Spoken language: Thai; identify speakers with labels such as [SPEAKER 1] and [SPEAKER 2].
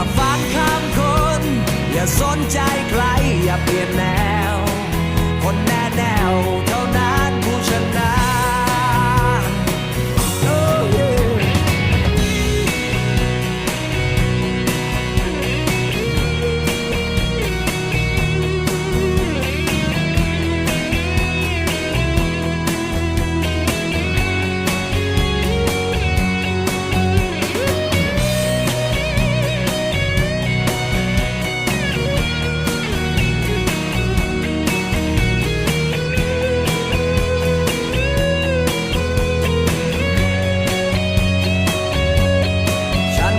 [SPEAKER 1] อย่าฟังคำคน อย่าสนใจใคร อย่าเปลี่ยนแนว คนแน่แนวเท่านั้น